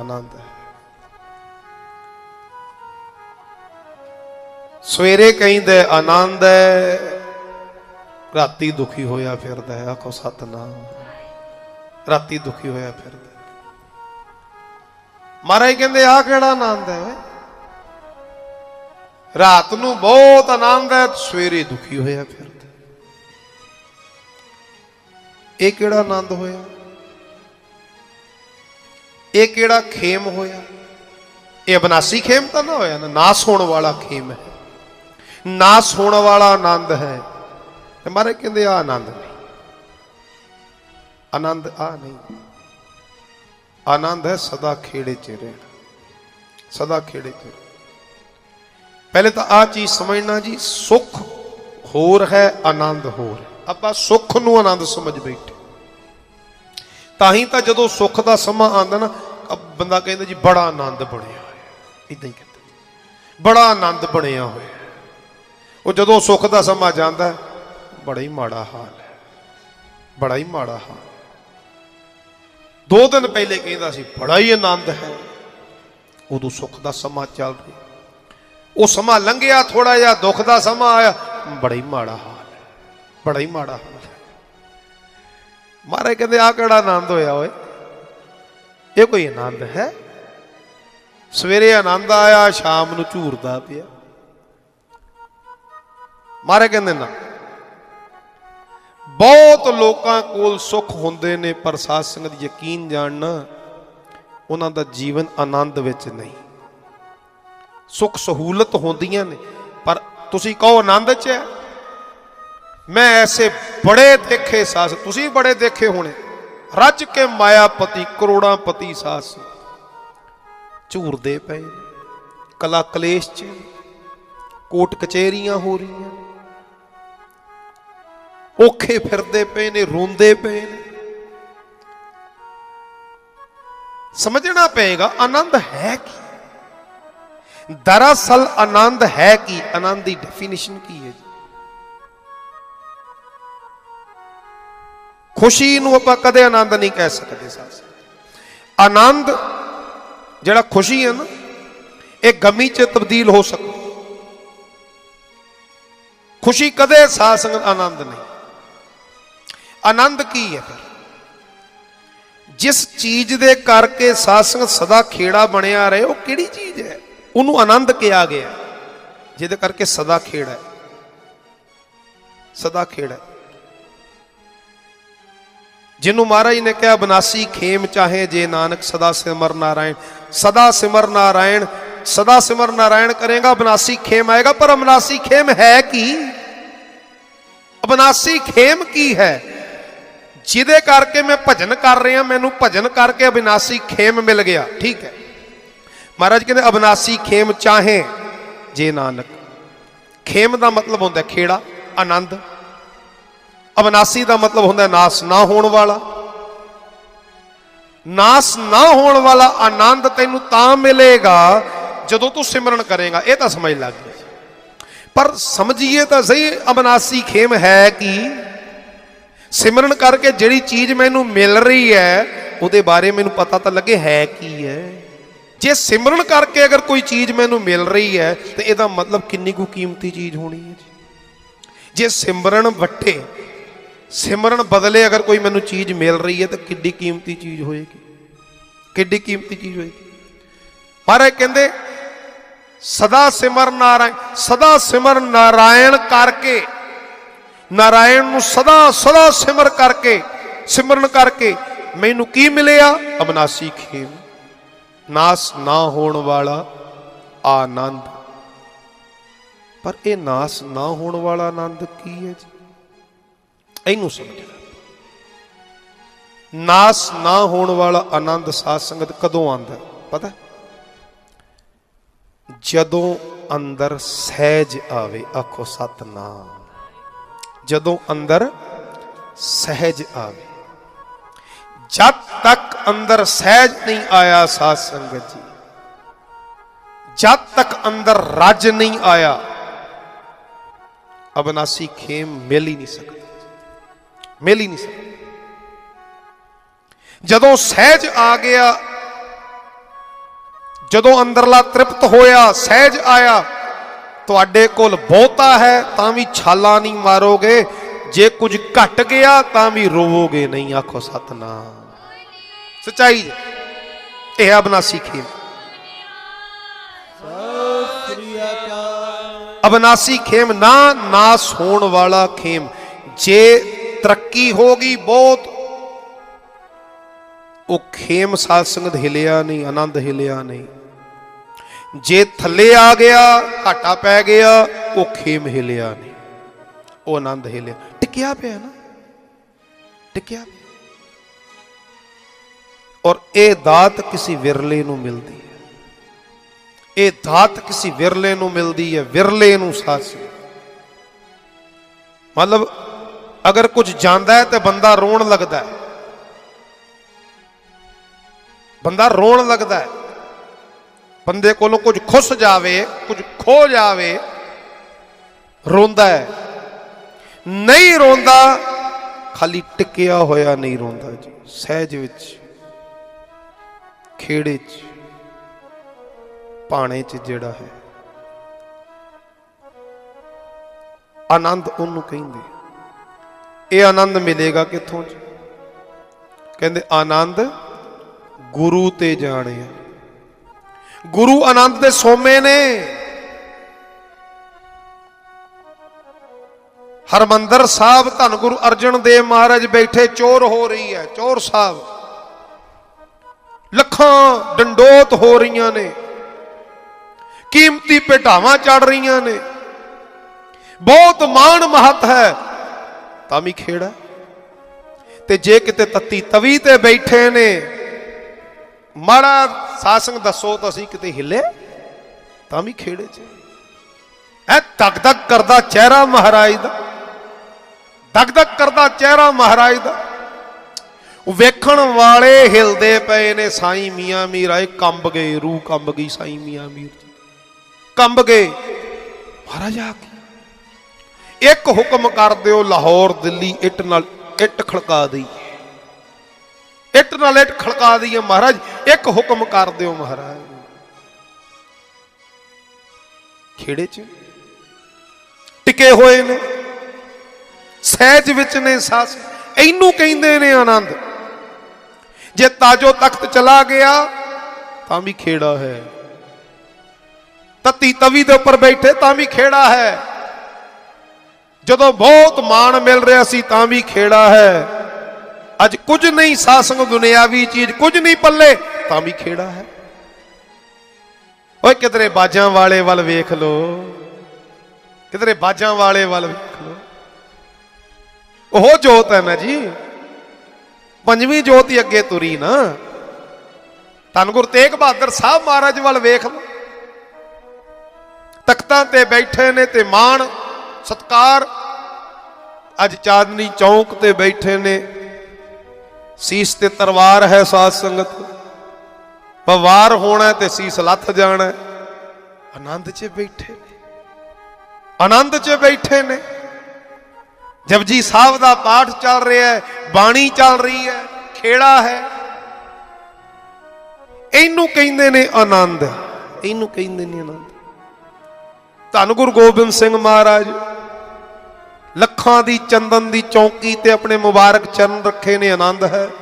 ਆਨੰਦ ਹੈ। ਸਵੇਰੇ ਕਹਿੰਦੇ, ਆਨੰਦ ਹੈ। ਰਾਤੀ ਦੁਖੀ ਹੋਇਆ ਫਿਰਦਾ ਹੈ। ਆਖੋ, ਸਤਨਾਮ। ਰਾਤੀ ਦੁਖੀ ਹੋਇਆ ਫਿਰਦਾ ਮਹਾਰਾਜ ਕਹਿੰਦੇ ਆ ਕਿਹੜਾ ਆਨੰਦ ਹੈ ਰਾਤ ਨੂੰ ਬਹੁਤ ਆਨੰਦ ਹੈ, ਸਵੇਰੇ ਦੁਖੀ ਹੋਇਆ ਫਿਰਦਾ ਇਹ ਕਿਹੜਾ ਆਨੰਦ ਹੋਇਆ? ਇਹ ਕਿਹੜਾ ਖੇਮ ਹੋਇਆ? ਇਹ ਅਬਨਾਸੀ ਖੇਮ ਤਾਂ ਨਾ ਹੋਇਆ ਨਾ? ਨਾਸ ਹੋਣ ਵਾਲਾ ਖੇਮ ਹੈ। ਨਾਸ ਹੋਣ ਵਾਲਾ ਆਨੰਦ ਹੈ। ਤੇ ਮਾਰੇ ਕਹਿੰਦੇ ਆ ਆਨੰਦ ਨਹੀਂ। ਆਨੰਦ ਆ ਨਹੀਂ। ਆਨੰਦ ਹੈ ਸਦਾ ਖੇੜੇ ਚ ਰਹਿਣਾ। ਸਦਾ ਖੇੜੇ ਚ ਪਹਿਲੇ ਤਾਂ ਆ ਚੀਜ਼ ਸਮਝਣਾ ਜੀ, ਸੁੱਖ ਹੋਰ ਹੈ, ਆਨੰਦ ਹੋਰ ਹੈ। ਆਪਾਂ ਸੁੱਖ ਨੂੰ ਆਨੰਦ ਸਮਝ ਬੈਠੇ। ਤਾਂ ਹੀ ਤਾਂ ਜਦੋਂ ਸੁੱਖ ਦਾ ਸਮਾਂ ਆਉਂਦਾ ਨਾ ਬੰਦਾ ਕਹਿੰਦਾ ਜੀ ਬੜਾ ਆਨੰਦ ਬਣਿਆ ਹੋਇਆ। ਇਦਾਂ ਹੀ ਕਹਿੰਦਾ। ਬੜਾ ਆਨੰਦ ਬਣਿਆ ਹੋਇਆ। ਉਹ ਜਦੋਂ ਸੁੱਖ ਦਾ ਸਮਾਂ ਜਾਂਦਾ, ਬੜਾ ਹੀ ਮਾੜਾ ਹਾਲ ਹੈ। ਬੜਾ ਹੀ ਮਾੜਾ ਹਾਲ। ਦੋ ਦਿਨ ਪਹਿਲੇ ਕਹਿੰਦਾ ਸੀ, ਬੜਾ ਹੀ ਆਨੰਦ ਹੈ। ਉਦੋਂ ਸੁੱਖ ਦਾ ਸਮਾਂ ਚੱਲ ਰਿਹਾ। ਉਹ ਸਮਾਂ ਲੰਘਿਆ ਥੋੜਾ ਜਿਹਾ ਦੁੱਖ ਦਾ ਸਮਾਂ ਆਇਆ, ਬੜਾ ਹੀ ਮਾੜਾ ਹਾਲ ਹੈ। ਬੜਾ ਹੀ ਮਾੜਾ ਹਾਲ ਹੈ। ਮਹਾਰਾਜ ਕਹਿੰਦੇ ਆ ਕਿਹੜਾ ਆਨੰਦ ਹੋਇਆ ਓਏ? ਇਹ ਕੋਈ ਆਨੰਦ ਹੈ? ਸਵੇਰੇ ਆਨੰਦ ਆਇਆ, ਸ਼ਾਮ ਨੂੰ ਝੂਰਦਾ ਪਿਆ। ਮਹਾਰਾਜ ਕਹਿੰਦੇ, ਨਾ, ਬਹੁਤ ਲੋਕਾਂ ਕੋਲ ਸੁੱਖ ਹੁੰਦੇ ਨੇ, ਪਰ ਸਾਧ ਸੰਗਤ ਯਕੀਨ ਜਾਣਨਾ, ਉਹਨਾਂ ਦਾ ਜੀਵਨ ਆਨੰਦ ਵਿੱਚ ਨਹੀਂ। ਸੁੱਖ ਸਹੂਲਤ ਹੁੰਦੀਆਂ ਨੇ, ਪਰ ਤੁਸੀਂ ਕਹੋ ਆਨੰਦ 'ਚ ਹੈ? ਮੈਂ ਐਸੇ ਬੜੇ ਦੇਖੇ ਸਾਸ, ਤੁਸੀਂ ਬੜੇ ਦੇਖੇ ਹੋਣੇ। ਰੱਜ ਕੇ ਮਾਇਆਪਤੀ ਕਰੋੜਾਂ ਪਤੀ ਸਾਸ। ਝੂਰਦੇ ਪਏ ਨੇ। ਕਲਾ ਕਲੇਸ਼ ਚ ਕੋਟ ਕਚਹਿਰੀਆਂ ਹੋ ਰਹੀਆਂ ਔਖੇ ਫਿਰਦੇ ਪਏ ਨੇ, ਰੋਂਦੇ ਪਏ ਨੇ। ਸਮਝਣਾ ਪਏਗਾ, ਆਨੰਦ ਹੈ ਕੀ? ਦਰਅਸਲ ਆਨੰਦ ਹੈ ਕੀ? ਆਨੰਦ ਦੀ ਡੈਫੀਨੇਸ਼ਨ ਕੀ ਹੈ ਜੀ? ਖੁਸ਼ੀ ਨੂੰ ਆਪਾਂ ਕਦੇ ਆਨੰਦ ਨਹੀਂ ਕਹਿ ਸਕਦੇ ਸਾਸ ਆਨੰਦ, ਜਿਹੜਾ ਖੁਸ਼ੀ ਹੈ ਨਾ, ਇਹ ਗਮੀ ਚ ਤਬਦੀਲ ਹੋ ਸਕਦੀ। ਖੁਸ਼ੀ ਕਦੇ ਸਾਧ ਸੰਗਤ ਆਨੰਦ ਨਹੀਂ। ਆਨੰਦ ਕੀ ਹੈ ਫਿਰ? ਜਿਸ ਚੀਜ਼ ਦੇ ਕਰਕੇ ਸਾਧ ਸੰਗਤ ਸਦਾ ਖੇੜਾ ਬਣਿਆ ਰਹੇ, ਉਹ ਕਿਹੜੀ ਚੀਜ਼ ਹੈ? ਉਹਨੂੰ ਆਨੰਦ ਕਿਹਾ ਗਿਆ। ਜਿਹਦੇ ਕਰਕੇ ਸਦਾ ਖੇੜਾ ਹੈ। ਸਦਾ ਖੇੜਾ ਹੈ। ਜਿਹਨੂੰ ਮਹਾਰਾਜ ਨੇ ਕਿਹਾ, ਬਨਾਸੀ ਖੇਮ ਚਾਹੇ ਜੇ ਨਾਨਕ ਸਦਾ ਸਿਮਰ ਨਾਰਾਇਣ। ਸਦਾ ਸਿਮਰ ਨਾਰਾਇਣ, ਸਦਾ ਸਿਮਰ ਨਾਰਾਇਣ ਕਰੇਗਾ, ਬਨਾਸੀ ਖੇਮ ਆਏਗਾ, ਪਰ ਅਬਨਾਸੀ ਖੇਮ ਹੈ ਕੀ? ਅਬਨਾਸੀ ਖੇਮ ਕੀ ਹੈ? ਜਿਹਦੇ ਕਰਕੇ ਮੈਂ ਭਜਨ ਕਰ ਰਿਹਾ, ਮੈਨੂੰ ਭਜਨ ਕਰਕੇ ਅਬਿਨਾਸੀ ਖੇਮ ਮਿਲ ਗਿਆ। ਠੀਕ ਹੈ। ਮਹਾਰਾਜ ਕਹਿੰਦੇ, ਅਬਨਾਸੀ ਖੇਮ ਚਾਹੇ ਜੇ ਨਾਨਕ। ਖੇਮ ਦਾ ਮਤਲਬ ਹੁੰਦਾ ਖੇੜਾ, ਆਨੰਦ। ਅਬਨਾਸੀ ਦਾ ਮਤਲਬ ਹੁੰਦਾ ਨਾਸ ਨਾ ਹੋਣ ਵਾਲਾ। ਨਾਸ ਨਾ ਹੋਣ ਵਾਲਾ ਆਨੰਦ ਤੈਨੂੰ ਤਾਂ ਮਿਲੇਗਾ ਜਦੋਂ ਤੂੰ ਸਿਮਰਨ ਕਰੇਗਾ। ਇਹ ਤਾਂ ਸਮਝ ਲੱਗ ਗਈ। ਪਰ ਸਮਝੀਏ ਤਾਂ ਸਹੀ ਅਬਨਾਸੀ ਖੇਮ ਹੈ ਕੀ? ਸਿਮਰਨ ਕਰਕੇ ਜਿਹੜੀ ਚੀਜ਼ ਮੈਨੂੰ ਮਿਲ ਰਹੀ ਹੈ, ਉਹਦੇ ਬਾਰੇ ਮੈਨੂੰ ਪਤਾ ਤਾਂ ਲੱਗੇ ਹੈ ਕੀ ਹੈ। ਜੇ ਸਿਮਰਨ ਕਰਕੇ ਅਗਰ ਕੋਈ ਚੀਜ਼ ਮੈਨੂੰ ਮਿਲ ਰਹੀ ਹੈ, ਤੇ ਇਹਦਾ ਮਤਲਬ ਕਿੰਨੀ ਕੁ ਕੀਮਤੀ ਚੀਜ਼ ਹੋਣੀ ਹੈ ਜੀ। ਜੇ ਸਿਮਰਨ ਵੱਟੇ ਸਿਮਰਨ ਬਦਲੇ ਅਗਰ ਕੋਈ ਮੈਨੂੰ ਚੀਜ਼ ਮਿਲ ਰਹੀ ਹੈ ਤਾਂ ਕਿੱਡੀ ਕੀਮਤੀ ਚੀਜ਼ ਹੋਏਗੀ? ਕਿੱਡੀ ਕੀਮਤੀ ਚੀਜ਼ ਹੋਏਗੀ? ਮਹਾਰਾਜ ਕਹਿੰਦੇ, ਸਦਾ ਸਿਮਰ ਨਾਰਾਇਣ, ਸਦਾ ਸਿਮਰ ਨਾਰਾਇਣ ਕਰਕੇ, ਨਾਰਾਇਣ ਨੂੰ ਸਦਾ ਸਦਾ ਸਿਮਰ ਕਰਕੇ, ਸਿਮਰਨ ਕਰਕੇ ਮੈਨੂੰ ਕੀ ਮਿਲਿਆ? ਅਬਨਾਸੀ ਖੇਮ। ਨਾਸ ਨਾ ਹੋਣ ਵਾਲਾ ਆਨੰਦ। ਪਰ ਇਹ ਨਾਸ ਨਾ ਹੋਣ ਵਾਲਾ ਆਨੰਦ ਕੀ ਹੈ ਜੀ? ਇਹਨੂੰ ਸਮਝਣਾ ਨਾਸ ਨਾ ਹੋਣ ਵਾਲਾ ਆਨੰਦ ਸਾਧ ਸੰਗਤ ਕਦੋਂ ਆਂਦਾ ਪਤਾ ਜਦੋਂ ਅੰਦਰ ਸਹਿਜ ਆਵੇ, ਆਖੋ ਸਤਨਾਮ। ਜਦੋਂ ਅੰਦਰ ਸਹਿਜ ਆਵੇ। ਜਦ ਤੱਕ ਅੰਦਰ ਸਹਿਜ ਨਹੀਂ ਆਇਆ ਸਾਧ ਸੰਗਤ ਜੀ, ਜਦ ਤੱਕ ਅੰਦਰ ਰੱਜ ਨਹੀਂ ਆਇਆ, ਅਬਨਾਸੀ ਖੇਮ ਮਿਲ ਹੀ ਨਹੀਂ ਸਕਦਾ। ਮਿਲ ਹੀ ਨਹੀਂ ਸਕਦਾ ਜਦੋਂ ਸਹਿਜ ਆ ਗਿਆ, ਜਦੋਂ ਅੰਦਰਲਾ ਤ੍ਰਿਪਤ ਹੋਇਆ, ਸਹਿਜ ਆਇਆ, ਤੁਹਾਡੇ ਕੋਲ ਬਹੁਤਾ ਹੈ, ਤਾਂ ਵੀ ਛਾਲਾ ਨਹੀਂ ਮਾਰੋਗੇ। ਜੇ ਕੁਝ ਘਟ ਗਿਆ, ਤਾਂ ਵੀ ਰੋਵੋਗੇ ਨਹੀਂ, ਆਖੋ ਸਤਨਾਮ। ਸਚਾਈ ਇਹ ਹੈ ਅਬਨਾਸੀ ਖੇਮ ਸ੍ਰੀ ਅਬਨਾਸੀ ਖੇਮ ਨਾ ਨਾਸ ਹੋਣ ਵਾਲਾ ਖੇਮ। ਜੇ ਤਰੱਕੀ ਹੋ ਗਈ ਬਹੁਤ। ਉਹ ਖੇਮ ਸਾਧ ਸੰਗਤ ਹਿਲਿਆ ਨਹੀਂ, ਆਨੰਦ ਹਿਲਿਆ ਨਹੀਂ। ਜੇ ਥੱਲੇ ਆ ਗਿਆ, ਘਾਟਾ ਪੈ ਗਿਆ, ਉਹ ਖੇਮ ਹਿਲਿਆ ਨਹੀਂ। ਉਹ ਆਨੰਦ ਹਿਲਿਆ। ਟਿਕਿਆ ਪਿਆ ਨਾ। ਟਿਕਿਆ ਔਰ ਇਹ ਦਾਤ ਕਿਸੇ ਵਿਰਲੇ ਨੂੰ ਮਿਲਦੀ ਹੈ। ਇਹ ਦਾਤ ਕਿਸੇ ਵਿਰਲੇ ਨੂੰ ਮਿਲਦੀ ਹੈ, ਵਿਰਲੇ ਨੂੰ ਸਾਸ ਮਤਲਬ ਅਗਰ ਕੁਝ ਜਾਂਦਾ ਹੈ ਤੇ ਬੰਦਾ ਰੋਣ ਲੱਗਦਾ ਹੈ। ਬੰਦਾ ਰੋਣ ਲੱਗਦਾ ਹੈ। ਬੰਦੇ ਕੋਲੋਂ ਕੁਝ ਖੁੱਸ ਜਾਵੇ, ਕੁਝ ਖੋ ਜਾਵੇ, ਰੋਂਦਾ ਹੈ। ਨਹੀਂ ਰੋਂਦਾ, ਖਾਲੀ ਟਿਕਿਆ ਹੋਇਆ ਨਹੀਂ ਰੋਂਦਾ ਜੀ। ਸਹਿਜ ਵਿੱਚ, ਖੇੜੇ 'ਚ ਪਾਣੇ 'ਚ ਜਿਹੜਾ ਹੈ। ਆਨੰਦ ਉਹਨੂੰ ਕਹਿੰਦੇ ਇਹ ਆਨੰਦ ਮਿਲੇਗਾ ਕਿੱਥੋਂ ਜੀ? ਕਹਿੰਦੇ ਆਨੰਦ ਗੁਰੂ ਤੇ ਜਾਣਿਆ ਗੁਰੂ ਆਨੰਦ ਦੇ ਸੋਮੇ ਨੇ। ਹਰਮੰਦਰ ਸਾਹਿਬ ਧੰਨ ਗੁਰੂ ਅਰਜਨ ਦੇਵ ਮਹਾਰਾਜ ਬੈਠੇ, ਚੋਰ ਹੋ ਰਹੀ ਹੈ, ਚੋਰ ਸਾਹਿਬ। ਲੱਖਾਂ ਡੰਡੋਤ ਹੋ ਰਹੀਆਂ ਨੇ। ਕੀਮਤੀ ਭੇਟਾਵਾਂ ਚੜ ਰਹੀਆਂ ਨੇ। ਬਹੁਤ ਮਾਣ ਮਹੱਤ ਹੈ। ਤਾਂ ਵੀ ਖੇੜਾ ਤੇ ਜੇ ਕਿਤੇ ਤੱਤੀ ਤਵੀ ਤੇ ਬੈਠੇ ਨੇ ਮਾੜਾ ਸਾਸੰਗ ਦੱਸੋ ਤਾਂ ਅਸੀਂ ਕਿਤੇ ਹਿੱਲੇ, ਤਾਂ ਵੀ ਖੇੜੇ 'ਚ। ਐ ਤੱਕ ਤੱਕ ਕਰਦਾ ਚਿਹਰਾ ਮਹਾਰਾਜ ਦਾ। ਤੱਕ ਤੱਕ ਕਰਦਾ ਚਿਹਰਾ ਮਹਾਰਾਜ ਦਾ। ਵੇਖਣ ਵਾਲੇ ਹਿਲਦੇ ਪਏ ਨੇ, ਸਾਈਂ ਮੀਆਂ ਮੀਰ ਆਏ, ਕੰਬ ਗਏ, ਰੂਹ ਕੰਬ ਗਈ ਸਾਈਂ ਮੀਆਂ ਮੀਰ ਜੀ। ਕੰਬ ਗਏ। ਮਹਾਰਾਜ ਆ ਕੇ ਇੱਕ ਹੁਕਮ ਕਰ ਦਿਓ, ਲਾਹੌਰ, ਦਿੱਲੀ, ਇੱਟ ਨਾਲ ਇੱਟ ਖੜਕਾ ਦਈ। ਇੱਟ ਨਾਲ ਇੱਟ ਖੜਕਾ ਦਈਏ ਮਹਾਰਾਜ, ਇੱਕ ਹੁਕਮ ਕਰ ਦਿਓ ਮਹਾਰਾਜ। ਖੇੜੇ 'ਚ ਟਿਕੇ ਹੋਏ ਨੇ, ਸਹਿਜ ਵਿੱਚ ਨੇ ਸਾਸ, ਇਹਨੂੰ ਕਹਿੰਦੇ ਨੇ ਆਨੰਦ। ਜੇ ਤਾਜੋ ਤਖਤ ਚਲਾ ਗਿਆ, ਤਾਂ ਵੀ ਖੇੜਾ ਹੈ। ਤਤੀ ਤਵੀ ਦੇ ਉੱਪਰ ਬੈਠੇ, ਤਾਂ ਵੀ ਖੇੜਾ ਹੈ। ਜਦੋਂ ਬਹੁਤ ਮਾਣ ਮਿਲ ਰਿਹਾ ਸੀ ਤਾਂ ਵੀ ਖੇੜਾ ਹੈ। ਅੱਜ ਕੁਝ ਨਹੀਂ ਸਾਸੰਗ ਦੁਨਿਆਵੀ ਚੀਜ਼, ਕੁਝ ਨਹੀਂ ਪੱਲੇ, ਤਾਂ ਵੀ ਖੇੜਾ ਹੈ। ਓਏ ਕਿਧਰੇ ਬਾਜਾਂ ਵਾਲੇ ਵੱਲ ਵੇਖ ਲੋ। ਕਿਧਰੇ ਬਾਜਾਂ ਵਾਲੇ ਵੱਲ ਵੇਖ ਲੋ। ਉਹ ਜੋਤ ਹੈ ਨਾ ਜੀ। ਪੰਜਵੀਂ ਜੋਤ ਹੀ ਅੱਗੇ ਤੁਰੀ ਨਾ। ਧੰਨ ਗੁਰੂ ਤੇਗ ਬਹਾਦਰ ਸਾਹਿਬ ਮਹਾਰਾਜ ਵੱਲ ਵੇਖ ਲੋ। ਤਖਤਾਂ ਤੇ ਬੈਠੇ ਨੇ ਤੇ ਮਾਣ ਸਤਕਾਰ। ਅੱਜ ਚਾਂਦਨੀ ਚੌਂਕ ਤੇ ਬੈਠੇ ਨੇ। ਸੀਸ ਤੇ ਤਲਵਾਰ ਹੈ ਸਾਧ ਸੰਗਤ। ਪਵਾਰ ਹੋਣਾ ਤੇ ਸੀਸ ਲੱਥ ਜਾਣਾ। ਆਨੰਦ 'ਚ ਬੈਠੇ ਨੇ। ਆਨੰਦ 'ਚ ਬੈਠੇ ਨੇ। ਜਪਜੀ ਸਾਹਿਬ ਦਾ ਪਾਠ ਚੱਲ ਰਿਹਾ ਹੈ, ਬਾਣੀ ਚੱਲ ਰਹੀ ਹੈ, ਖੇੜਾ ਹੈ। ਇਹਨੂੰ ਕਹਿੰਦੇ ਨੇ ਆਨੰਦ। ਇਹਨੂੰ ਕਹਿੰਦੇ ਨੇ ਆਨੰਦ। ਧੰਨ ਗੁਰੂ ਗੋਬਿੰਦ ਸਿੰਘ ਮਹਾਰਾਜ। ਲੱਖਾਂ ਦੀ, ਚੰਦਨ ਦੀ ਚੌਂਕੀ ਤੇ ਆਪਣੇ ਮੁਬਾਰਕ ਚਰਨ ਰੱਖੇ ਨੇ ਆਨੰਦ ਹੈ।